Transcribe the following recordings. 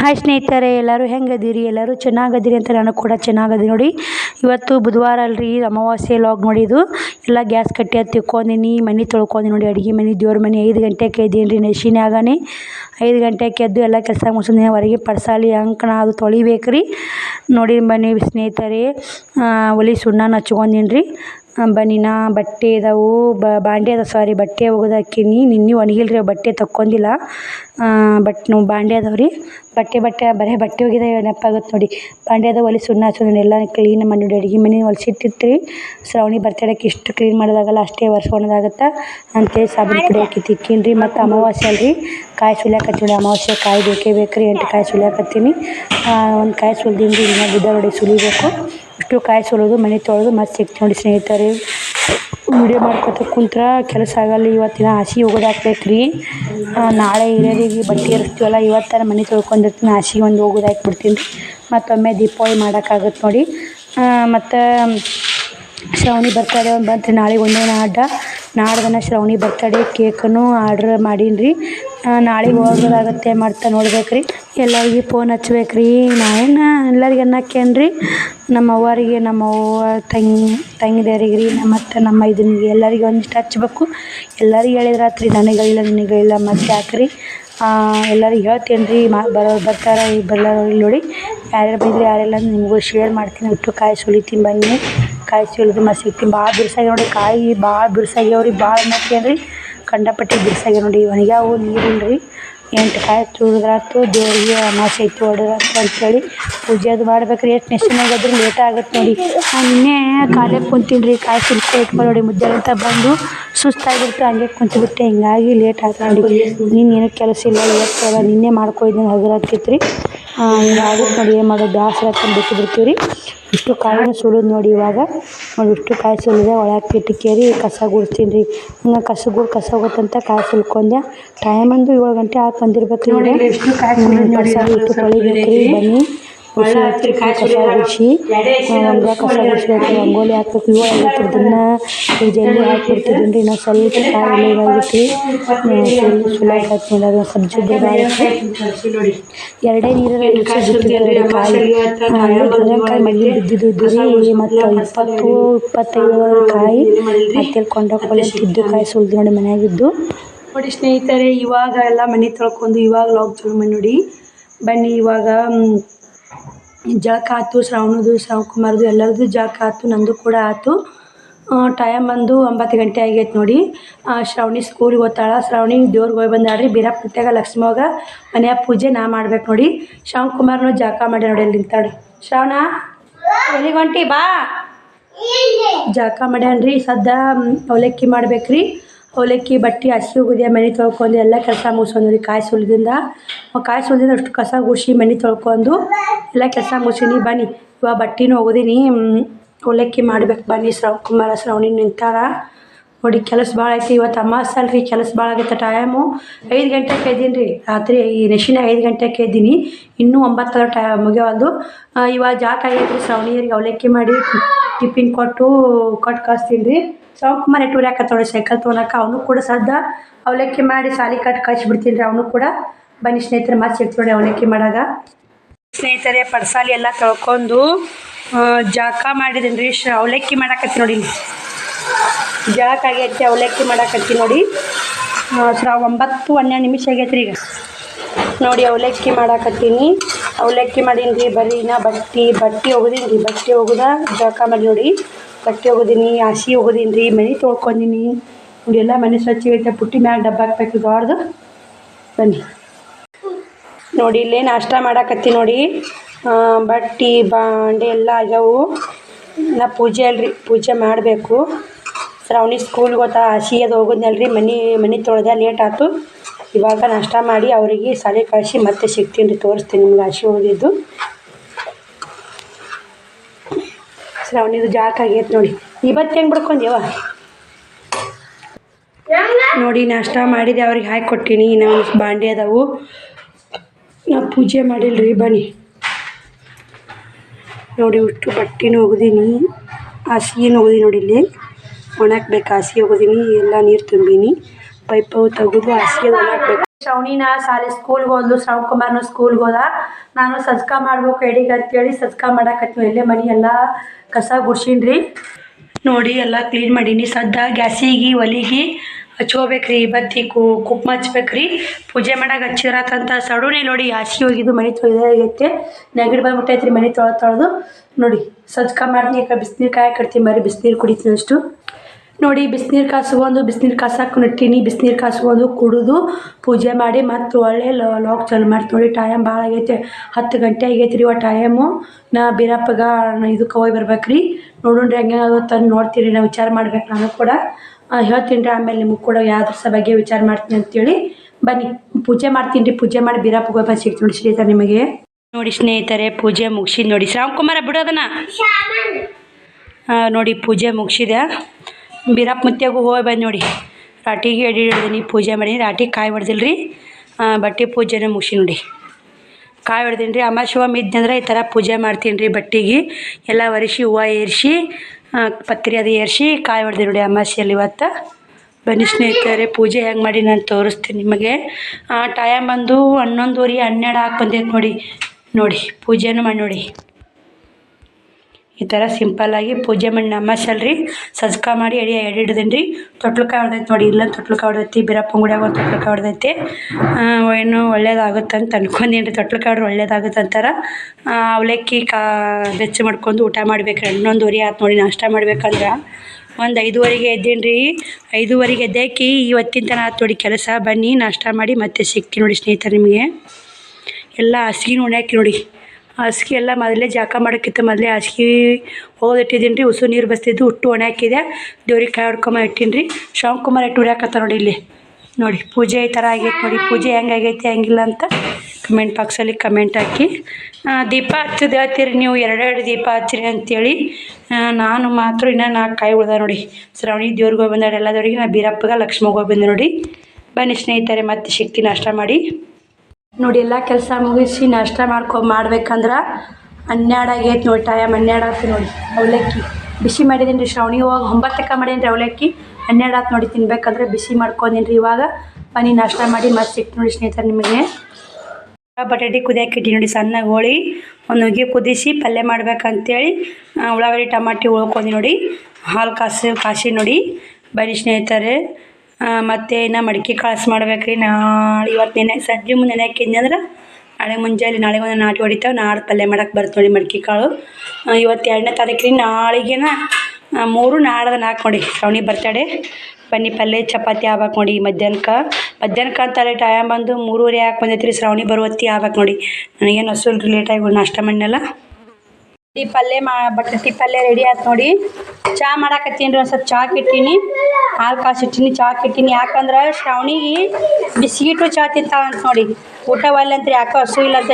Hi ಸ್ನೇಹಿತರೆ, ಎಲ್ಲರೂ ಹೆಂಗದೀರಿ? ಎಲ್ಲರೂ ಚೆನ್ನಾಗದೀರಿ ಅಂತ ನಾನು ಕೂಡ ಚೆನ್ನಾಗದೀನಿ ನೋಡಿ. ಇವತ್ತು ಬುಧವಾರ ಅಲ್ರಿ, ಅಮಾವಾಸ್ಯೆ ಲಾಗ್ ನೋಡಿ ಇದು. ಎಲ್ಲ ಗ್ಯಾಸ್ ಕಟ್ಟಿ ಅದು ತಿಕ್ಕೊಂಡಿನಿ ಮನೆ ತೊಳ್ಕೊಂಡಿ ನೋಡಿ. ಅಡುಗೆ ಮನೆ, ದೇವ್ರ ಮನೆ, ಐದು ಗಂಟೆಗೆ ಎದ್ದೀನಿ ರೀ ನೆಶಿನ್ಯಾಗನೇ ಐದು ಗಂಟೆಗೆ ಎದ್ದು ಎಲ್ಲ ಕೆಲಸ ಮುಗಿಸಿದ ಹೊರಗೆ ಪಡ್ಸಾಲಿ, ಅಂಕಣ ಅದು ತೊಳಿಬೇಕು ರೀ ನೋಡಿ ಬನ್ನಿ ಸ್ನೇಹಿತರೆ ಒಲಿ ಸುಣ್ಣನ ಹಚ್ಕೊಂಡೀನಿ ರೀ ಬನ್ನಿ ಬಟ್ಟೆ ಇದಾವು. ಬಾಂಡೆ ಅದ ಸಾರಿ ಬಟ್ಟೆ ಒಗೆದಾಕಿನಿ. ನಿನ್ನೆ ಒಣಗಿಲ್ರಿ, ಬಟ್ಟೆ ತಕ್ಕೊಂಡಿಲ್ಲ. ಬಟ್ ನಾವು ಬಾಂಡೆ ಅದಾವೆ ರೀ ಬಟ್ಟೆ ಬಟ್ಟೆ ಬರೀ ಬಟ್ಟೆ ಒಗೆದೇ ನೆನಪಾಗುತ್ತೆ ನೋಡಿ. ಬಾಂಡೆ ಅದ ಒಲೆ ಸುಣ್ಣ ಹಚ್ಚೋದು ಎಲ್ಲ ಕ್ಲೀನ್ ಮಾಡಿ ನೋಡಿ. ಅಡುಗೆ ಮನೆ ಹೊಲ್ಸಿಟ್ಟಿತ್ತು ರೀ ಶ್ರಾವಣಿ ಬರ್ತಡೇಗೆ ಇಷ್ಟು ಕ್ಲೀನ್ ಮಾಡೋದಾಗಲ್ಲ ಅಷ್ಟೇ ಒರೆಸ್ಕೊಳೋದಾಗತ್ತೆ ಅಂತೇಳಿ ಸಾಬೂನು ಪುಡಿ ಹಾಕಿ ತಿಕ್ಕೀನಿ ಮತ್ತು ಅಮಾವಾಸ್ಯೆ ಅಲ್ರಿ. ಕಾಯಿ ಸುಲಿಯಾಕತ್ತೀನಿ ಅಮಾವಾಸ್ಯೆ ಕಾಯಿ ಬೇಕೇ ಬೇಕು ರೀ ಎಂಟು ಕಾಯಿ ಸುಲಿಯಾಕತ್ತೀನಿ ಒಂದು ಕಾಯಿ ರೀ ಇನ್ನೂ ಬಿದ್ದ ನೋಡಿ ಸುಲಿಬೇಕು. ಇಷ್ಟು ಕಾಯಿ ಸುಲಿದು ಮನೆ ತೊಳೆದು ಮತ್ತೆ ಸಿಕ್ತು ನೋಡಿ ಸ್ನೇಹಿತರೆ. ವಿಡಿಯೋ ಮಾಡ್ಕೊತ ಕುಂತ್ರ ಕೆಲಸ ಆಗಲ್ಲ ಇವತ್ತಿನ ಹಾಸಿಗೆ ಒಗದು ನಾಳೆ ಹಿರಿಯರಿಗೆ ಬಟ್ಟೆ ಇರ್ತೀವಲ್ಲ ಇವತ್ತಾರ ಮನೆ ತೊಳ್ಕೊಂಡಿರ್ತೀನಿ, ಹಾಸಿಗೆ ಒಂದು ಒಗದು ಹಾಕ್ಬಿಡ್ತೀನಿ ರೀ ಮತ್ತೊಮ್ಮೆ ದೀಪಾವಳಿ ಮಾಡೋಕ್ಕಾಗತ್ತೆ ನೋಡಿ. ಮತ್ತು ಶ್ರಾವಣಿ ಬರ್ತಡೇ ಒಂದು ಬಂತು ನಾಳೆಗೆ ಒಂದೇ ಅಡ್ಡ ನಾಡ್ದನ ಶ್ರಾವಣಿ ಬರ್ತಡೇ ಕೇಕನ್ನು ಆರ್ಡ್ರ್ ಮಾಡೀನಿ ರೀ ನಾಳೆಗೆ ಹೋಗೋದಾಗತ್ತೆ ಮಾಡ್ತಾ ನೋಡ್ಬೇಕು ರೀ ಎಲ್ಲರಿಗೆ ಫೋನ್ ಹಚ್ಬೇಕ್ರಿ. ರೀ ನಾವೇನು ಎಲ್ಲರಿಗೆ ಅನ್ನಕೇನ್ರಿ ನಮ್ಮ ಅವ್ವರಿಗೆ, ನಮ್ಮ ಅವ್ವ, ತಂಗಿ ತಂಗಿದೇರಿಗೆ ರೀ ಅತ್ತೆ, ನಮ್ಮ ಮೈದನಿಗೆ ಎಲ್ಲರಿಗೆ ಒಂದಿಷ್ಟು ಹಚ್ಬೇಕು. ಎಲ್ಲರಿಗೆ ಹೇಳಿದ್ರೆ ಆತು ರೀ ನನಗೆ ಹೇಳಿಲ್ಲ ಮತ್ತೆ ಹಾಕ್ರಿ ರೀ ಎಲ್ಲರಿಗೆ ಹೇಳ್ತೇನ್ರಿ ರೀ ಮಾ, ಬರೋರು ಬರ್ತಾರೆ ಬರ್ಲಾರ ಇಲ್ಲ ನೋಡಿ. ಯಾರ್ಯಾರು ಬಂದ್ರು ಯಾರೆಲ್ಲ ನಿಮಗೂ ಶೇರ್ ಮಾಡ್ತೀನಿ. ಒಟ್ಟು ಕಾಯಿ ಸುಲಿತೀನಿ ಬನ್ನಿ. ಕಾಯಿ ಸುಲಿದು ಮತ್ತೆ ಭಾಳ ಬಿರ್ಸಾಗಿ ನೋಡಿ ಕಾಯಿ ಭಾಳ ಬಿರ್ಸಾಗ್ಯಾವ ರೀ ಭಾಳ ಅನ್ನಕ್ಕೇನು ರೀ ಕಂಡಪಟ್ಟಿ ಬಿಡ್ಸಾಗ್ಯ ನೋಡಿ ಒಣಗ್ಯಾವು ನೀರಿಲ್ಲ ರೀ ಎಂಟು ಕಾಯಿ ತುಳಿದ್ರಾತು ದೇವರಿಗೆ ಅಮಾಸೆ ಐತಿ ಅಂತ ಅಂತೇಳಿ ಪೂಜೆ ಅದು ಮಾಡ್ಬೇಕು ರೀ ಎಷ್ಟು ನೆಶಿನಾಗಾದ್ರೂ ಲೇಟ್ ಆಗುತ್ತೆ ನೋಡಿ. ನಾನು ನಿನ್ನೆ ಖಾಲಿ ಕುಂತೀನಿ ರೀ ಕಾಯಿ ಸುಲ್ಕೊ ಇಟ್ಕೊಂಡು ನೋಡಿ, ಮುದ್ದೆ ಅಂತ ಬಂದು ಸುಸ್ತಾಗಿಬಿಡ್ತು ಹಂಗೆ ಕುಂತುಬಿಟ್ಟೆ. ಹಿಂಗಾಗಿ ಲೇಟ್ ಆಯ್ತು ನೋಡಿ. ನೀನು ಏನೂ ಕೆಲಸ ಇಲ್ಲ ಇವತ್ತು ನಿನ್ನೆ ಮಾಡ್ಕೊಯ್ದೀನಿ ಹಗುರಾಗ್ತಿತ್ತು ರೀ ಹಿಂಗಾಗುತ್ತೆ ನೋಡಿ ಏನು ಮಾಡೋದು ಬೇಸರ ಬಿಟ್ಟು ಬಿಡ್ತೀವಿ ರೀ ಇಷ್ಟು ಕಾಯಿನ ಸುಳಿದು ನೋಡಿ ಇವಾಗ. ನೋಡಿ ಇಷ್ಟು ಕಾಯಿ ಸುಲಿದೆ. ಒಳಗೆ ಇಟ್ಕೇರಿ ಕಸ ಗುಡಿಸ್ತೀನಿ ರೀ ಹಿಂಗೆ ಕಸ ಗುಡ್ ಕಸ ಹೋಗುತ್ತಂತ ಕಾಯಿ ಸುಲ್ಕೊಂಡೆ ಟೈಮ್ ಅಂದು ಏಳು ಗಂಟೆ ಆಗಿ ಬಂದಿರ್ಬೇಕು ರೀ ಎಷ್ಟು ಕಾಯಿ ನೋಡಿ ಇಟ್ಟು ತೊಳಿಬೇಕು ರೀ ಬನ್ನಿ. ಹುಸಿ ಹಚ್ಚಿ ಕಸ ಗುಡಿಸಿ ಹಂಗೆ ಕಸ ಗುಡಿಸ್ಬೇಕು ರಂಗೋಲಿ ಹಾಕ್ಬೇಕು ಇವಾಗ ಆಗೈತೆ ಈ ಜಲ್ಲಿ ಹಾಕಿರ್ತಿದ್ದೀನಿ ರೀ ನಾವು ಸ್ವಲ್ಪ ಕಾಯಿ ಇದಾಗೈತಿ ಸುಲ್ ಹಾಕ್ಕೊಂಡಾಗ ಸ್ವಲ್ಪ ಎರಡೇ ನೀರಲ್ಲಿ ಕಾಯಿ. ಕಾಯಿ ಮಲ್ಲಿ ಬಿದ್ದಿದ್ದು ರೀ ಮತ್ತು ಇಪ್ಪತ್ತು ಇಪ್ಪತ್ತೈದು ಕಾಯಿ ಮತ್ತೆ ಕೊಂಡೋಗ್ಕೊಳ್ಳಿ ತಿದ್ದು ಕಾಯಿ ಸುಲ್ದು ನೋಡಿ ಮನ್ಯಾಗಿದ್ದು. ನೋಡಿ ಸ್ನೇಹಿತರೆ ಇವಾಗ ಎಲ್ಲ ಮನೆ ತೊಳ್ಕೊಂಡು ಇವಾಗ ಲಾಕ್ ಚಾಲು ಮಾಡಿ ನೋಡಿ ಬನ್ನಿ ಇವಾಗ ಜಳಕ ಆಯ್ತು ಶ್ರಾವಣದು ಶ್ರಾವಣಕುಮಾರ್ದು ಎಲ್ಲರದು ಜಳಕ ಆಯ್ತು ನಂದು ಕೂಡ ಆಯ್ತು ಟೈಮ್ ಬಂದು ಒಂಬತ್ತು ಗಂಟೆ ಆಗೈತೆ ನೋಡಿ. ಶ್ರಾವಣಿ ಸ್ಕೂಲಿಗೆ ಹೋಗ್ತಾಳ. ಶ್ರಾವಣಿ ದೇವ್ರಿಗೆ ಹೋಗಿ ಬಂದಾಳ ರೀ ಬೀರಾಪುಟ್ಯಾಗ ಲಕ್ಷ್ಮವಾಗ ಮನ್ಯಾಗ ಪೂಜೆ ನಾ ಮಾಡ್ಬೇಕು ನೋಡಿ. ಶ್ರಾವಣ್ ಕುಮಾರ್ನು ಜಳಕ ಮಾಡಿ ನೋಡಿ ಅಲ್ಲಿ ನಿಂತಾಳೆ ಶ್ರಾವಣ ಎಲ್ಲಿ ಹೊಂಟಿ? ಬಾ. ಜಳಕ ಮಾಡ್ಯಾನ ರೀ ಸದ್ದ ಅವಲಕ್ಕಿ ಮಾಡ್ಬೇಕು ರೀ ಅವಲಕ್ಕಿ ಬಟ್ಟೆ, ಹಸಿ ಉಗಿದೆ, ಮನೆ ತೊಳ್ಕೊಂಡು ಎಲ್ಲ ಕೆಲಸ ಮುಗಿಸ್ಕೊಂಡು ರೀ, ಕಾಯಿ ಸುಲಿದಿಂದ. ಕಾಯಿ ಸುಲಿದಿಂದ ಅಷ್ಟು ಕಸ ಗುಡಿಸಿ ಮನೆ ತೊಳ್ಕೊಂಡು ಎಲ್ಲ ಕೆಲಸ ಮುಗಿಸೀನಿ. ಬನ್ನಿ, ಇವಾಗ ಬಟ್ಟೆನೂ ಒಗದೀನಿ. ಅವಲಕ್ಕಿ ಮಾಡ್ಬೇಕು ಬನ್ನಿ. ಶ್ರವಣ ಕುಮಾರ ಶ್ರವಣಿ ನಿಂತಾರ. ನೋಡಿ, ಕೆಲಸ ಭಾಳ ಐತಿ. ಇವತ್ತು ಅಮಾವಾಸ್ಯೆ ಅಲ್ರಿ ಕೆಲಸ ಭಾಳ ಆಗೈತೆ ಟೈಮು ಐದು ಗಂಟೆಗೆ ಇದ್ದೀನಿ ರೀ. ರಾತ್ರಿ ಈ ನೆಶಿನ ಐದು ಗಂಟೆಗೆ ಇದ್ದೀನಿ ಇನ್ನೂ ಒಂಬತ್ತರ ಟೈ ಮುಗಿಯವಲ್ದು. ಇವಾಗ ಜಾಕ ಆಗೈತೆ ರೀ ಶ್ರಾವಣಿಯರಿಗೆ ಅವಲಕ್ಕಿ ಮಾಡಿ. ಟಿಫಿನ್ ಕೊಟ್ಟು ಕೊಟ್ಟು ಕಳಿಸ್ತೀನಿ ರೀ. ಶ್ರಾವಣ್ ಕುಮಾರ್ ಎಟ್ಟೂರಿ ಹಾಕತ್ತೋಡಿ ಸೈಕಲ್ ತೊಗೊಳಕ, ಅವನು ಕೂಡ ಸದ್ದ ಅವಲಕ್ಕಿ ಮಾಡಿ ಸಾಲಿ ಕಟ್ಟಿ ಕಳಿಸ್ಬಿಡ್ತೀನಿ ರೀ ಅವನು ಕೂಡ. ಬನ್ನಿ ಸ್ನೇಹಿತರೆ, ಮತ್ತೆ ಸಿಗ್ತೀವಿ ನೋಡಿ ಅವಲಕ್ಕಿ ಮಾಡಾಗ. ಸ್ನೇಹಿತರೆ, ಪಡ್ಸಾಲಿ ಎಲ್ಲ ತೊಳ್ಕೊಂಡು ಜಾಕ ಮಾಡಿದ್ದೀನಿ ರೀ. ಅವಲಕ್ಕಿ ಮಾಡಾಕತ್ತಿ ನೋಡಿ. ಜಾಕ ಆಗೈತಿ, ಅವಲಕ್ಕಿ ಮಾಡಾಕತ್ತಿ ನೋಡಿ. ಒಂಬತ್ತು ಹನ್ನೆರಡು ನಿಮಿಷ ಆಗೈತೆ ರೀ ಈಗ. ನೋಡಿ, ಅವಲಕ್ಕಿ ಮಾಡಾಕತ್ತೀನಿ. ಅವಲಕ್ಕಿ ಮಾಡೀನಿ ರೀ ಬರೀ ನಾ ಬಟ್ಟಿ, ಬಟ್ಟೆ ಒಗದೀನಿ ರೀ ಬಟ್ಟೆ ಒಗದ ಜಳಕ ಮಾಡಿ ನೋಡಿ. ಬಟ್ಟೆ ಒಗದೀನಿ, ಹಸಿ ಒಗದೀನಿ ರೀ ಮನೆ ತೊಳ್ಕೊಂಡೀನಿ. ನೋಡಿ ಎಲ್ಲ ಮನೆ ಸ್ವಚ್ಛ ಐತೆ ಪುಟ್ಟಿ ಮ್ಯಾಗ ಡಬ್ಬ ಹಾಕ್ಬೇಕು, ದೊಡ್ಡದು. ಬನ್ನಿ. ನೋಡಿ, ಇಲ್ಲೇ ನಾಷ್ಟ ಮಾಡಾಕತ್ತಿ ನೋಡಿ. ಬಟ್ಟೆ, ಬಾಂಡೆ ಎಲ್ಲ ಆಗ್ಯಾವು. ನಾ ಪೂಜೆ ಅಲ್ರಿ, ಪೂಜೆ ಮಾಡಬೇಕು. ಶ್ರಾವಣಿ ಸ್ಕೂಲ್ಗೆ ಹೋಗ್ತಾ ಹಸಿ ಅದು ಹೋಗೋದ್ನಲ್ರಿ ಮನೆ ಮನೆ ತೊಳೆದ ಲೇಟ್ ಆಯ್ತು ಇವಾಗ ನಾಷ್ಟ ಮಾಡಿ ಅವರಿಗೆ ಸಲಹೆ ಕಳಿಸಿ ಮತ್ತೆ ಸಿಗ್ತೀನಿ ತೋರಿಸ್ತೀನಿ ನಿಮ್ಗೆ ಹಸಿ ಸರಿ ಶ್ರಾವಣಿದು ಜಾಕ್ ಆಗೈತೆ ನೋಡಿ. ಇವತ್ತು ಹೆಂಗೆ ಬಿಡ್ಕೊಂಡ್ಯವ ನೋಡಿ, ನಾಷ್ಟ ಮಾಡಿದೆ, ಅವ್ರಿಗೆ ಹಾಕಿ ಕೊಟ್ಟೀನಿ ನಾವು ಬಾಂಡೆ ಅದಾವು. ನಾ ಪೂಜೆ ಮಾಡಿಲ್ರಿ, ಬನ್ನಿ. ನೋಡಿ, ಇಷ್ಟು ಬಟ್ಟೆನೂ ಒಗ್ದೀನಿ, ಹಾಸಿಗೆನೂ ಒಗ್ದೀನಿ ನೋಡಿ ಇಲ್ಲಿ. ಒಣಾಕ್ಬೇಕು ಹಸಿ ಒಗ್ದೀನಿ, ಎಲ್ಲ ನೀರು ತುಂಬೀನಿ. ಪೈಪವು ತೆಗೆದು ಹಾಸಿಗೆ ಒಣಾಕ್ಬೇಕು ಶ್ರವಣಿನ ಶಾಲೆ ಸ್ಕೂಲ್ಗೆ ಹೋದ್ಲು, ಶ್ರವಣ್ ಕುಮಾರ್ನು ಸ್ಕೂಲ್ಗೆ ಹೋದ. ನಾನು ಸಜ್ಕ ಮಾಡ್ಬೇಕು, ಎಡಿಗೆ ಅಂತೇಳಿ ಸಜ್ಕ ಮಾಡಾಕತ್ತೀವಿ. ಎಲ್ಲೇ ಮನೆ ಎಲ್ಲ ಕಸ ಗುಡ್ಸೀನಿ ನೋಡಿ ಎಲ್ಲ ಕ್ಲೀನ್ ಮಾಡೀನಿ. ಸದ್ದ ಗ್ಯಾಸಿಗೆ, ಒಲಿಗೆ ಹಚ್ಕೋಬೇಕ್ರಿ. ಬತ್ತಿ ಕುಪ್ಪ ಹಚ್ಬೇಕ್ರಿ. ಪೂಜೆ ಮಾಡಕ್ಕೆ ಹಚ್ಚಿರತ್ತಂತ ಸಡೂನೇ ನೋಡಿ ಹಾಸಿಗೆ ಹೋಗಿದ್ದು, ಮನೆ ತೊಳೆದಾಗೈತೆ ನೆಗಡಿ ಬಂದ್ಬಿಟ್ಟೈತ್ರಿ ಮನೆ ತೊಳೆದು ತೊಳೆದು. ನೋಡಿ ಸಜ್ಕ ಮಾಡ್ತೀನಿ ಬಿಸಿನೀರು ಕಾಯಕ್ಕೆ ಇಡ್ತೀನಿ ಬರೀ ಬಿಸಿನೀರು ಕುಡಿತೀನಿ ಅಷ್ಟು. ನೋಡಿ ಬಿಸಿನೀರು ಕಾಸ್ಕೊಂಡು ಬಿಸಿನೀರು ಕಾಸಕ್ಕೆ ನೆಟ್ಟೀನಿ ಬಿಸಿನೀರು ಕಾಸ್ಕೊಂಡು ಕುಡಿದು ಪೂಜೆ ಮಾಡಿ ಮತ್ತು ಒಳ್ಳೆ ಲಾಕ್ ಚಾಲು ಮಾಡ್ತೀನಿ ನೋಡಿ ಟೈಮ್ ಭಾಳ ಆಗೈತೆ ಹತ್ತು ಗಂಟೆ ಆಗೈತೆ ರೀ ಒಟ್ಟು ಟೈಮು ನಾ ಬೀರಪ್ಪಗ ಇದಕ್ಕೆ ಹೋಗಿ ಬರ್ಬೇಕು ರೀ ನೋಡೋಣ ರೀ ಹೆಂಗೆ ಆಗುತ್ತಂದು ನೋಡ್ತೀರಿ ನಾ ವಿಚಾರ ಮಾಡ್ಬೇಕು ನಾನು ಕೂಡ. ಹೇಳ್ತೀನಿ ರೀ ಆಮೇಲೆ ನಿಮಗೆ ಕೂಡ ಯಾವ್ದ್ರ ಬಗ್ಗೆ ವಿಚಾರ ಮಾಡ್ತೀನಿ ಅಂತೇಳಿ. ಬನ್ನಿ ಪೂಜೆ ಮಾಡ್ತೀನಿ ರೀ ಪೂಜೆ ಮಾಡಿ ಬೀರಪ್ಪಗೆ ಹೋಗಿ ಬಂದು ಸಿಗ್ತೀನಿ ನೋಡಿ ಶ್ರೀಧರ್ ನಿಮಗೆ. ನೋಡಿ ಸ್ನೇಹಿತರೆ ಪೂಜೆ ಮುಗಿಸಿ ನೋಡಿ. ಶ್ರಾವಣ್ ಬಿಡೋದನ್ನ ಹಾಂ ನೋಡಿ ಪೂಜೆ ಮುಗಿಸಿದೆ. ಬೀರಪ್ಪ ಮುತ್ಯಾಗೂ ಹೋಗಿ ಬಂದು ನೋಡಿ. ರಾಟಿಗೆ ಎಡಿ ಹಿಡ್ದೀನಿ ಪೂಜೆ ಮಾಡೀನಿ ರಾಟಿಗೆ ಕಾಯಿ ಹೊಡೆದಿಲ್ಲ ರೀ ಬಟ್ಟೆ ಪೂಜೆನೇ ಮುಗಿಸಿ ನೋಡಿ. ಕಾಯಿ ಹೊಡ್ದೀನಿ ರೀ ಅಮಾಶಿವಮ್ ಇದ್ದಂದ್ರೆ ಈ ಥರ ಪೂಜೆ ಮಾಡ್ತೀನಿ ರೀ ಬಟ್ಟೆಗೆ. ಎಲ್ಲ ಒರೆಸಿ, ಹೂವು ಏರಿಸಿ ಪತ್ರಿ ಅದು ಏರಿಸಿ ಕಾಯಿ ಹೊಡ್ದೀನಿ ನೋಡಿ ಅಮಾಸಿಯಲ್ಲಿ ಇವತ್ತು. ಬನ್ನಿ ಸ್ನೇಹಿತರೆ, ಪೂಜೆ ಹೆಂಗೆ ಮಾಡಿ ನಾನು ತೋರಿಸ್ತೀನಿ ನಿಮಗೆ. ಟೈಮ್ ಬಂದು ಹನ್ನೊಂದುವರೆ ಹನ್ನೆರಡು ಹಾಕಿ ಬಂದೈತೆ ನೋಡಿ. ನೋಡಿ, ಪೂಜೆನೂ ಮಾಡಿ ನೋಡಿ. ಈ ಥರ ಸಿಂಪಲ್ಲಾಗಿ ಪೂಜೆ ಮಾಡಿ ನಮಸ್ಸಲ್ ರೀ ಸಜ್ಕ ಮಾಡಿ ಎಡಿ ಎಡೆ ಹಿಡ್ದೀನಿ ರೀ ತೊಟ್ಲಕಾಯಿ ಹೊಡೆದೈತೆ ನೋಡಿ, ಇಲ್ಲ ತೊಟ್ಲಕಾಯಿ ಹೊಡೆದೈತಿ, ಬೀರಪ್ಪನ ಗುಡಿಯಾಗ ಒಂದು ತೊಟ್ಲಕಾಯಿ ಹೊಡೆದೈತಿ. ಏನು ಒಳ್ಳೇದಾಗುತ್ತೆ ಅಂತ ರೀ ತೊಟ್ಲಕಾಯಿ ಹೊಡ್ರೆ ಒಳ್ಳೇದಾಗುತ್ತೆ ಅಂತಾರೆ ಅವಲಕ್ಕಿ ಕಾ, ಬೆಚ್ಚ ಮಾಡ್ಕೊಂಡು ಊಟ ಮಾಡ್ಬೇಕು. ಹನ್ನೊಂದುವರೆ ಆಯ್ತು ನೋಡಿ, ನಾಷ್ಟ ಮಾಡ್ಬೇಕಂದ್ರೆ. ಒಂದು ಐದುವರೆಗೆ ಎದ್ದೀನಿ ರೀ ಐದುವರೆಗೆ ಎದ್ದಾಕಿ, ಇವತ್ತಿನ ತನಕ ಆಯ್ತು ನೋಡಿ ಕೆಲಸ. ಬನ್ನಿ, ನಾಷ್ಟ ಮಾಡಿ ಮತ್ತೆ ಸಿಗ್ತೀನಿ ನೋಡಿ ಸ್ನೇಹಿತರೆ ನಿಮಗೆ. ಎಲ್ಲ ಹಾಸಿಗೆ ನೋಡಿ. ಹಾಸಿಗೆ ಎಲ್ಲ ಮೊದಲೇ ಜಾಕ ಮಾಡೋಕ್ಕಿಂತ ಮೊದಲೇ ಹಾಸಿಗೆ ಹೋದಿಟ್ಟಿದ್ದೀನಿ ರೀ ಉಸು ನೀರು ಬಸ್ತಿದ್ದು ಹುಟ್ಟು ಒಣ ಹಾಕಿದೆ. ದೇವ್ರಿಗೆ ಕಾಯಿ ಹೊಡ್ಕೊಂಬ ಇಟ್ಟೀನಿ ರೀ. ಶ್ರಾವಣ್ ಕುಮಾರ್ ಇಟ್ಟು ಉರ್ಯಾಕತ್ತ ನೋಡಿ ಇಲ್ಲಿ. ನೋಡಿ ಪೂಜೆ ಈ ಥರ ಆಗೈತೆ ನೋಡಿ ಪೂಜೆ ಹೆಂಗೆ ಆಗೈತೆ ಹೆಂಗಿಲ್ಲ ಅಂತ ಕಮೆಂಟ್ ಬಾಕ್ಸಲ್ಲಿ ಕಮೆಂಟ್ ಹಾಕಿ. ದೀಪ ಹಚ್ಚಿದ ಹೇಳ್ತೀರಿ ನೀವು ಎರಡೆರಡು ದೀಪ ಹಚ್ಚಿರಿ ಅಂತೇಳಿ. ಆ, ನಾನು ಮಾತ್ರ ಇನ್ನೂ ನಾಲ್ಕು ಕಾಯಿ ಉಳ್ದ ನೋಡಿ. ಶ್ರಾವಣಿ ದೇವ್ರಿಗೆ ಹೋಗಿ ಬಂದಾಳೆ ನಾ ಬೀರಪ್ಪಗೆ ಲಕ್ಷ್ಮಿಗೆ ಹೋಗಿ ಬಂದೆ ನೋಡಿ. ಬನ್ನಿ ಸ್ನೇಹಿತರೆ ಮತ್ತೆ ಶಕ್ತಿ ನಾಷ್ಟ ಮಾಡಿ. ನೋಡಿ, ಎಲ್ಲ ಕೆಲಸ ಮುಗಿಸಿ ನಾಷ್ಟ ಮಾಡ್ಕೊ, ಮಾಡ್ಬೇಕಂದ್ರೆ ಹನ್ನೆರಡು ಆಗೈತೆ ನೋಡಿ ಟೈಮ್ ಹನ್ನೆರಡು ಆಯ್ತು ನೋಡಿ, ಅವಲಕ್ಕಿ. ಬಿಸಿ ಮಾಡಿದ್ದೀನಿ ರೀ ಶ್ರವಣಿ ಹೋಗಿ ಒಂಬತ್ತಕ್ಕೆ ಮಾಡೀನಿ ರೀ ಅವಲಕ್ಕಿ. ಹನ್ನೆರಡು ಆಯ್ತು ನೋಡಿ ತಿನ್ಬೇಕಂದ್ರೆ ಬಿಸಿ ಮಾಡ್ಕೊಂಡೀನಿ ರೀ ಇವಾಗ. ಬನ್ನಿ, ನಾಷ್ಟ ಮಾಡಿ ಮತ್ತೆ ಇಟ್ಟು ನೋಡಿ ಸ್ನೇಹಿತರೆ ನಿಮಗೆ. ಬಟಾಟೆ ಕುದಿಯಕ್ಕೆ ಇಟ್ಟು ನೋಡಿ ಸಣ್ಣ ಹೋಳಿ. ಒಂದು ನುಗ್ಗೆ ಕುದಿಸಿ ಪಲ್ಯ ಮಾಡ್ಬೇಕಂತೇಳಿ ಉಳ್ಳಾಗಡ್ಡಿ, ಟಮಾಟಿ ಉಳ್ಕೊಂಡಿ ನೋಡಿ, ಹಾಲು ಕಾಸು, ಕಾಸಿ ನೋಡಿ. ಬನ್ನಿ ಸ್ನೇಹಿತರೆ. ಮತ್ತೆ ಇನ್ನು ಮಡಿಕೆ ಕಾಳು ಮಾಡ್ಬೇಕು ರೀ ನಾಳೆ ಇವತ್ತು ನೆನೆ ಸಂಜೆ ಮುಂದೆ ನೆನೆ ಹಾಕಿದ್ನಿ ಅಂದ್ರೆ ನಾಳೆ ಮುಂಜಾನೆ ನಾಳೆ ಒಂದು ನಾಟಿ ಹೊಡಿತಾವೆ. ನಾಳೆ ಪಲ್ಯ ಮಾಡೋಕೆ ಬರುತ್ತೆ ನೋಡಿ ಮಡಿಕೆ ಕಾಳು. ಇವತ್ತು ಎರಡನೇ ತಾರೀಕು ರೀ ನಾಳೆಗೇನ ಮೂರು ನಾಡದ ನಾಲ್ಕು ನೋಡಿ. ಶ್ರವಣಿ ಬರ್ತಡೆ. ಬನ್ನಿ ಪಲ್ಯ, ಚಪಾತಿ ಆಗ್ಬೇಕು ನೋಡಿ ಮಧ್ಯಾಹ್ನಕ್ಕೆ. ಮಧ್ಯಾಹ್ನಕ್ಕೆ ಅಂತಾರೆ ಟೈಮ್ ಬಂದು ಮೂರುವರೆ ಹಾಕಿ ಬಂದೈತಿ ರೀ ಶ್ರಾವಣಿ ಬರುವತ್ತಿ ಆಗ್ಬೇಕು ನೋಡಿ. ನನಗೇನು ಹಸು ಲೇಟಾಗಿ ನಾಷ್ಟ ಮಾಡಿನಲ್ಲ. ಈ ಪಲ್ಯ ಮಾ ಬಟಾಟಿ ಪಲ್ಯ ರೆಡಿ ಆಯ್ತು ನೋಡಿ. ಚಾ ಮಾಡಾಕತ್ತೀನಿ ರೀ ಒಂದು ಸ್ವಲ್ಪ ಚಾ ಇಟ್ಟೀನಿ ಹಾಲು ಕಾಸಿಟ್ಟಿನಿ ಚಾ ಇಟ್ಟೀನಿ ಯಾಕಂದ್ರೆ ಶ್ರಾವಣಿಗೆ ಬಿಸ್ಕಿಟು ಚಾ ತಿಂತಾವಂತ ಅಂತ ನೋಡಿ. ಊಟ ಒಲ್ಲಂತ್ರಿ ಯಾಕೋ ಹಸು ಇಲ್ಲ ಅಂತ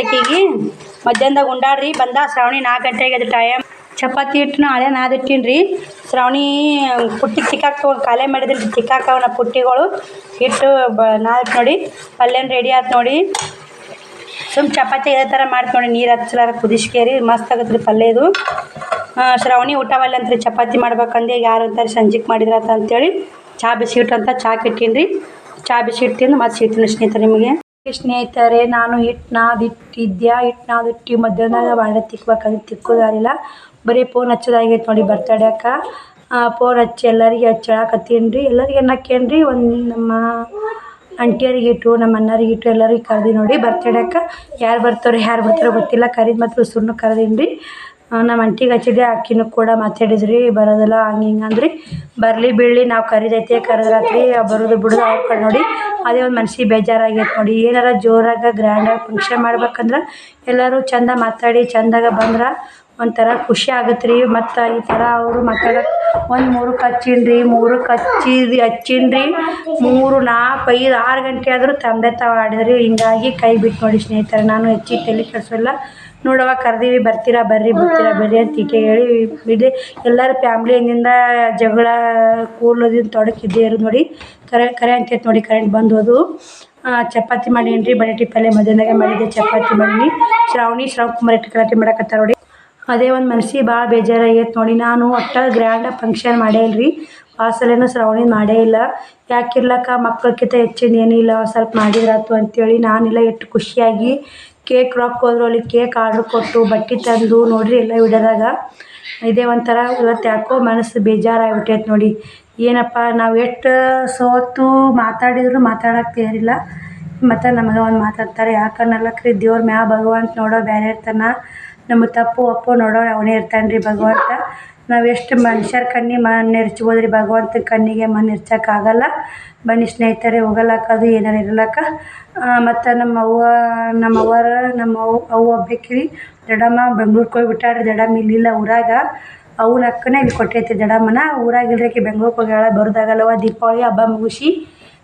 ಮಧ್ಯಾಹ್ನದಾಗ ಉಂಡಾಡ್ರಿ, ಬಂದ ಶ್ರಾವಣಿ ನಾಲ್ಕು ಗಂಟೆಗೆ ಅದು ಟೈಮ್ ಚಪಾತಿ ಹಿಟ್ಟನ್ನ ಹಳೆ ನಾದಿಟ್ಟೀನಿ ರೀ ಶ್ರಾವಣಿ ಪುಟ್ಟಿ ತಿಕ್ಕಾಕ ಕಾಲೇ ಮಾಡಿದ್ರಿ ತಿಕ್ಕಾಕವನ ಪುಟ್ಟಿಗಳು. ಹಿಟ್ಟು ಬ ನಾದಿಟ್ಟು ನೋಡಿ. ಪಲ್ಯನ ರೆಡಿ ಆಯ್ತು ನೋಡಿ. ಸುಮ್ ಚಪಾತಿ ಇದೇ ಥರ ಮಾಡ್ತೀನಿ ನೋಡಿ ನೀರು ಹಚ್ಚಲಾರ ಕುದಿಸ್ಕೇರಿ ಮಸ್ತ್ ಆಗತ್ತೆ ರೀ ಪಲ್ಯ ಆ, ಶ್ರಾವಣಿ ಊಟವಲ್ಲ ರೀ ಚಪಾತಿ ಮಾಡ್ಬೇಕಂದು ಯಾರು ಅಂತಾರೆ ಸಂಜೆಗೆ ಅಂತ ಅಂತೇಳಿ ಚಹಾ ಬಿಸಿಟ್ಟು ಅಂತ ಚಹಾ ರೀ ಚಹಾ ಬಿಸ್ಕಿಟ್ ತಿಂದು ಮತ್ತೆ ಸಿಗ್ತೀನಿ ಸ್ನೇಹಿತರೆ ನಿಮಗೆ. ಸ್ನೇಹಿತರೆ ನಾನು ಹಿಟ್ಟು ನಾದಿಟ್ಟಿದ್ದೆ ಹಿಟ್ಟು ನಾದಿಟ್ಟು ಮಧ್ಯಾಹ್ನದಾಗ ಬಾಂಡೆ ತಿಕ್ಬೇಕಂದ್ರೆ ತಿಕ್ಕೋದಾರಿಲ್ಲ. ಬರೀ ಫೋನ್ ಹಚ್ಚೋದಾಗೈತೆ ನೋಡಿ ಬರ್ತಡ್ಯಾಕ ಫೋನ್ ಹಚ್ಚಿ ಎಲ್ಲರಿಗೆ ಹಚ್ಚಳಕತ್ತೀನಿ ರೀ ಎಲ್ಲರಿಗೆ ಅನ್ನಕ್ಕೇನು ರೀ ಒಂದು ನಮ್ಮ ಅಂಟಿಯರಿಗೆ ಇಟ್ಟು, ನಮ್ಮ ಅಣ್ಣರಿಗೆ ಇಟ್ಟು, ಎಲ್ಲರಿಗೆ ಕರ್ದು ನೋಡಿ ಬರ್ತಡೇಕ್ಕೆ ಯಾರು ಬರ್ತಾರೆ, ಯಾರು ಬರ್ತಾರೋ ಗೊತ್ತಿಲ್ಲ. ಕರಿದು ಮಾತ್ರ ಸುಣ್ಣ ಕರ್ದೀನಿ ನಮ್ಮ ಅಂಟಿಗೆ ಹಚ್ಚಿದೆ ಅಕ್ಕಿನೂ ಕೂಡ ಮಾತಾಡಿದ್ರಿ, ಬರೋದಿಲ್ಲ ಹಂಗೆ ಹಿಂಗೆ ಅಂದ್ರಿ. ಬರಲಿ ಬೀಳಲಿ, ನಾವು ಕರೀದೈತೆ, ಕರೆದ್ರಾತ್ರಿ ಬರೋದು ಬಿಡೋದು ಅವ್ಕೊಂಡು ಕಡೆ ನೋಡಿ. ಅದೇ ಒಂದು ಮನ್ಸಿಗೆ ಬೇಜಾರಾಗೈತೆ ನೋಡಿ. ಏನಾರ ಜೋರಾಗ ಗ್ರ್ಯಾಂಡಾಗಿ ಫಂಕ್ಷನ್ ಮಾಡ್ಬೇಕಂದ್ರೆ ಎಲ್ಲರೂ ಚಂದ ಮಾತಾಡಿ, ಚಂದಾಗ ಬಂದ್ರೆ ಒಂಥರ ಖುಷಿ ಆಗತ್ತೆ ರೀ ಮತ್ತು ಈ ಥರ ಅವರು ಮಾತಾಡೋಕೆ ಒಂದು ಮೂರಕ್ಕೆ ಹಚ್ಚೀನಿ ರೀ ಮೂರಕ್ಕೆ ಹಚ್ಚಿದ್ರಿ ಹಚ್ಚೀನಿ ರೀ ಮೂರು ನಾಲ್ಕು ಐದು ಆರು ಗಂಟೆ ಆದರೂ ತಂದೆ ತಾವು ಆಡಿದ್ರಿ ಹಿಂಗಾಗಿ ಕೈ ಬಿಟ್ಟು ನೋಡಿ ಸ್ನೇಹಿತರೆ ನಾನು ಹೆಚ್ಚಿ ತಲೆ ಕೆಡಿಸೋಲ್ಲ. ನೋಡವ ಕರ್ದೀವಿ ಬರ್ತೀರಾ ಬರ್ರಿ ಬರ್ತೀರಾ ಬರ್ರಿ ಅಂತ ಈಕೆ ಹೇಳಿ ಬಿಡಿ. ಎಲ್ಲರೂ ಫ್ಯಾಮ್ಲಿಯಿಂದ ಜಗಳ ಕೂರ್ಲೋದಿಂದ ತೊಡಕಿದ್ದೇ ಇರೋದು ನೋಡಿ. ಕರೆ ಕರೆ ಅಂತೈತೆ ನೋಡಿ ಕರೆಂಟ್ ಬಂದು ಹೋದು ಆ, ಚಪಾತಿ ಮಾಡೀನಿ ರೀ ಬಟಾಟಿ ಪಲ್ಯ ಮಧ್ಯಾಹ್ನದಾಗ ಮಾಡಿದ್ದೆ ಚಪಾತಿ ಮಾಡೀನಿ ಶ್ರಾವಣಿ ಶ್ರಾವ್ ಕುಮಾರ್ ಇಟ್ಟು ಕಲಾಟಿ ಮಾಡಕತ್ತಾರ ನೋಡಿ. ಅದೇ ಒಂದು ಮನ್ಸಿಗೆ ಭಾಳ ಬೇಜಾರಾಗೈತೆ ನೋಡಿ. ನಾನು ಒಟ್ಟು ಗ್ರ್ಯಾಂಡಾಗಿ ಫಂಕ್ಷನ್ ಮಾಡೇ ಇಲ್ರಿ. ರೀ ವಾಸಲೆನೂ ಶ್ರಾವಣಿ ಮಾಡೇ ಇಲ್ಲ. ಯಾಕಿರ್ಲಕ್ಕ ಮಕ್ಳಕ್ಕಿಂತ ಹೆಚ್ಚಿಂದು ಏನಿಲ್ಲ ಸ್ವಲ್ಪ ಮಾಡಿದ್ರಾತು ಅಂತೇಳಿ ನಾನಿಲ್ಲ. ಎಷ್ಟು ಖುಷಿಯಾಗಿ ಕೇಕ್ ರಾಕ್ ಹೋದ್ರು ಅಲ್ಲಿ ಕೇಕ್ ಆರ್ಡ್ರ್ ಕೊಟ್ಟು ಬಟ್ಟೆ ತಂದು ನೋಡಿರಿ ಎಲ್ಲ ಇಡೋದಾಗ ಇದೇ ಒಂಥರ ಇವತ್ತು ಯಾಕೋ ಮನಸ್ಸು ಬೇಜಾರಾಗ್ಬಿಟ್ಟೈತೆ ನೋಡಿ. ಏನಪ್ಪ, ನಾವು ಎಷ್ಟು ಸೋತು ಮಾತಾಡಿದ್ರು ಮಾತಾಡಕ್ಕೆ ತಯಾರಿಲ್ಲ. ಮತ್ತು ನಮಗೆ ಒಂದು ಮಾತಾಡ್ತಾರೆ. ಯಾಕನ್ನಲ್ಲಕ್ರಿ, ದೇವ್ರ ಮ್ಯಾ ಭಗವಂತ ನೋಡೋ ಬೇರೆ ಇರ್ತಾನೆ. ನಮ್ಮ ತಪ್ಪು ಒಪ್ಪು ನೋಡೋರು ಅವನೇ ಇರ್ತಾನೆ ರೀ ಭಗವಂತ. ನಾವು ಎಷ್ಟು ಮನುಷ್ಯರ ಕಣ್ಣಿಗೆ ಮಣ್ಣು ಎರಚ್ಬೋದು ರೀ ಭಗವಂತನ ಕಣ್ಣಿಗೆ ಎರಚಕ್ಕಾಗಲ್ಲ ಬನ್ನಿ ಸ್ನೇಹಿತರೆ, ಹೋಗಲಕ್ಕ ಏನಾರು ಇರಲಕ್ಕ. ಮತ್ತು ನಮ್ಮ ಅವ್ವ, ನಮ್ಮ ಅವ್ವಾರ, ನಮ್ಮ ಅವ್ವ ಅವ್ವ ಒಬ್ಬಾಕಿ ರೀ. ದೊಡ್ಡಮ್ಮ ಬೆಂಗ್ಳೂರ್ಗೆ ಹೋಗ್ಬಿಟ್ಟಾಳ ರೀ ಇಲ್ಲಿಲ್ಲ ಊರಾಗ. ಅವ್ನ ಅಕ್ಕನೇ ಇಲ್ಲಿ ಕೊಟ್ಟೈತಿ ದಡಮ್ಮನ. ಊರಾಗ ಇಲ್ರಿ ಬೆಂಗ್ಳೂರ್ಗೆ ಹೋಗ್ಯಾಳ ಬರೋದಾಗಲ್ಲವ ದೀಪಾವಳಿ ಹಬ್ಬ ಮುಗಿಸಿ.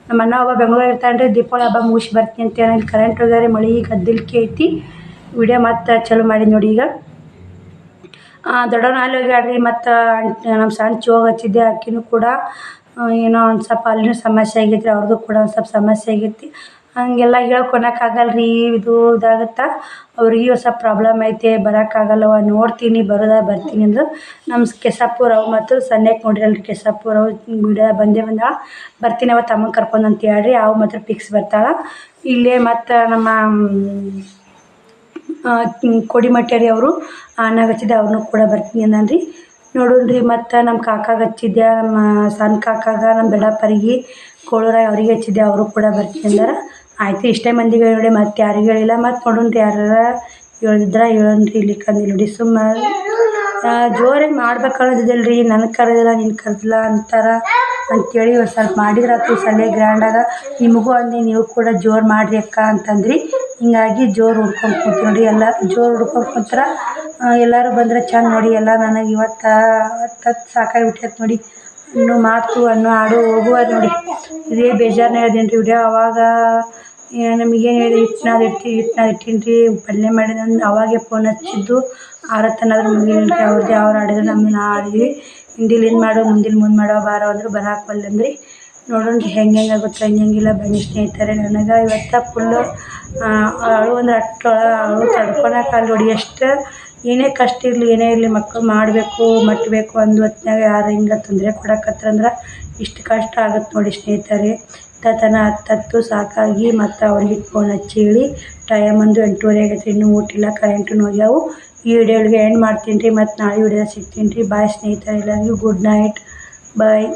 ನಮ್ಮ ಅಣ್ಣ ಒಬ್ಬ ಬೆಂಗ್ಳೂರು ಇರ್ತಾನೆ ರೀ ದೀಪಾವಳಿ ಹಬ್ಬ ಮುಗಿಸಿ ಬರ್ತೀನಿ ಅಂತ ಹೇಳಿ ಕರೆಂಟ್ ಹೋಗ್ಯಾರ, ಮಳೆ ಗದ್ದಲ್ಕೆ ಐತಿ. ವಿಡಿಯೋ ಮತ್ತೆ ಚಾಲೂ ಮಾಡಿ ನೋಡಿ ಈಗ. ದೊಡ್ಡವನ ಅಲ್ಲಿ ಹೋಗ್ಯಾಡ್ರಿ ರೀ ಮತ್ತು ನಮ್ಮ ಸಣ್ಣ ಚೋಗ ಹಚ್ಚಿದ್ದೆ, ಆಕಿನೂ ಕೂಡ ಏನೋ ಒಂದು ಸ್ವಲ್ಪ ಅಲ್ಲಿನೂ ಸಮಸ್ಯೆ ಆಗೈತೆ ರೀ ಅವ್ರದ್ದು ಕೂಡ ಒಂದು ಸ್ವಲ್ಪ ಸಮಸ್ಯೆ ಆಗೈತಿ ಹಂಗೆಲ್ಲ ಹೇಳ್ಕೊಳಕ್ಕಾಗಲ್ಲ ರೀ ಇದು ಇದಾಗುತ್ತೆ. ಅವ್ರಿಗೆ ಹೊಸ ಪ್ರಾಬ್ಲಮ್ ಐತೆ ಬರೋಕ್ಕಾಗಲ್ಲವ್ವ ನೋಡ್ತೀನಿ, ಬರೋದ, ಬರ್ತೀನಿ ಅಂದು. ನಮ್ಮ ಕೆಸಾಪುರ ಅವು ಮತ್ತು ಸನ್ಯಕ್ಕೆ ನೋಡಿರಲ್ಲ ಕೆಸಾಪುರ ಅವು ವಿಡಿಯೋ ಬಂದೇ ಬಂದಾಳ. ಬರ್ತೀನಿ ಅವತ್ತು ತಮ್ಮ ಕರ್ಕೊಂಡು ಅಂತ ಹೇಳ್ರಿ, ಅವು ಮಾತ್ರ ಫಿಕ್ಸ್ ಬರ್ತಾಳೆ. ಇಲ್ಲೇ ಮತ್ತು ನಮ್ಮ ಕೋಡಿಮಟ್ಟಿ ರೀ ಅವರು ಅಣ್ಣಗೆ ಹಚ್ಚಿದ್ದೆ ಅವ್ರನ್ನೂ ಕೂಡ ಬರ್ತೀನಿ ಅಂದಾನ ರೀ ನೋಡೋಣ ರೀ ಮತ್ತು ನಮ್ಮ ಕಾಕಾಗೆ ಹಚ್ಚಿದ್ದೆ ನಮ್ಮ ಸಣ್ಣ ಕಾಕಾಗ ನಮ್ಮ ದೊಡ್ಡಪ್ಪರಿಗೆ ಕೋಳೂರಾಗ ಅವ್ರಿಗೆ ಹಚ್ಚಿದ್ದೆ ಅವರು ಕೂಡ ಬರ್ತೀನಿ ಅಂದಾರ. ಆಯಿತು, ಇಷ್ಟೇ ಮಂದಿಗೆ ಹೇಳಿ, ಮತ್ತೆ ಯಾರಿಗೂ ಹೇಳಿಲ್ಲ, ಮತ್ತು ನೋಡೋಣ ರೀ ಯಾರಾರ ಹೇಳಿದ್ರೆ ರೀ ಕಂದಿಲ್ಲ ನೋಡಿ, ಸುಮ್ಮ ಜೋರಾಗಿ ಮಾಡ್ಬೇಕು ಅನ್ನೋದಿದಿಲ್ಲ ರೀ ನನಗೆ ಕರೆದಿಲ್ಲ ನಿನ್ನ ಕರೆದಿಲ್ಲ ಅಂತಾರೆ. ಅಂತೇಳಿ ಒಂದು ಸ್ವಲ್ಪ ಮಾಡಿದ್ರೆ ಆತು ಸಲ ಗ್ರ್ಯಾಂಡಾಗ ನಿಮಗೂ ಅಲ್ಲಿ ನೀವು ಕೂಡ ಜೋರು ಮಾಡಿರಿ ಅಕ್ಕ ಅಂತಂದ್ರಿ. ಹಿಂಗಾಗಿ ಜೋರು ಹುಡ್ಕೊಂಡು ಕುಂತು ನೋಡಿ ಎಲ್ಲ. ಜೋರು ಹುಡ್ಕೊಂಡು ಕುಂತ್ರೆ ಎಲ್ಲರೂ ಬಂದ್ರೆ ಚಂದ ನೋಡಿ ಎಲ್ಲ ನನಗೆ ಇವತ್ತು ಸಾಕಾಗಿ ಬಿಟ್ಟೈತೆ ನೋಡಿ. ಅನ್ನು ಮಾತು ಅನ್ನೋ ಆಡು ಹೋಗುವ ನೋಡಿ. ಇದೇ ಬೇಜಾರನ್ನ ಹೇಳ್ದೇನ್ರಿ ವಿಡಿಯೋ ಅವಾಗ ನಮಗೇನು ಹೇಳಿದೆ ಹಿಟ್ಟು ಇಟ್ಟಿ ಹಿಟ್ಟು ಇಟ್ಟೀನಿ ರೀ ಪಲ್ಯ ಮಾಡಿದ ಅವಾಗೆ ಫೋನ್ ಹಚ್ಚಿದ್ದು. ಆರತ್ತನಾದ್ರು ಮುಗಿಲಿಲ್ಲ ರೀ ಅವ್ರದ್ದು ಅವ್ರು ಆಡಿದ್ರು ನಮ್ಮನ್ನ ನಾವು ಹಿಂದಿಲಿಂದ ಮಾಡು, ಮುಂದಿಲ್ ಮುಂದೆ ಮಾಡೋ, ಬಾರೋ ಅಂದರು ಬರಾಕೆ ಒಲ್ಲೆಂದ್ರಿ ನೋಡೋಣ ಹೆಂಗೆ ಹೆಂಗೆ ಆಗುತ್ತೆ ಹೆಂಗೆ ಹೆಂಗಿಲ್ಲ ಬನ್ನಿ ಸ್ನೇಹಿತರೆ. ನನಗೆ ಇವತ್ತು ಫುಲ್ಲು ಅಳು ಅಂದ್ರೆ ಅಷ್ಟು ಅಳು ತಡ್ಕೊಳಕ್ಕಾಗಲ್ಲ ನೋಡಿ ಎಷ್ಟು ಏನೇ ಕಷ್ಟ ಇರಲಿ, ಏನೇ ಇರಲಿ ಮಕ್ಕಳು ಮಾಡಬೇಕು ಮಟ್ಟಬೇಕು ಅಂದು ಹೊತ್ನ್ಯಾಗ ಯಾರು ಹಿಂಗೆ ತೊಂದರೆ ಕೊಡಕತ್ರಂದ್ರೆ ಇಷ್ಟು ಕಷ್ಟ ಆಗುತ್ತೆ ನೋಡಿ ಸ್ನೇಹಿತರೆ. ತತನ ಹತ್ತತ್ತು ಸಾಕಾಗಿ ಮತ್ತು ಅವ್ರಿಗೆ ಫೋನ್ ಹಚ್ಚಿ ಹೇಳಿ, ಟೈಮ್ ಒಂದು ಎಂಟೂವರೆ ಆಗೈತೆ ಇನ್ನೂ ಊಟ ಇಲ್ಲ ಕರೆಂಟೂ ಹೋಗ್ಯಾವು. ಈ ವಿಡಿಯೋಗೆ ಎಂಡ್ ಮಾಡ್ತೀನಿ ರೀ, ಮತ್ತು ನಾಳೆ ವಿಡಿಯೋ ಸಿಗ್ತೀನಿ ರೀ. ಬಾಯ್ ಸ್ನೇಹಿತರೆ ಎಲ್ಲರಿಗೂ ಗುಡ್ ನೈಟ್ ಬಾಯ್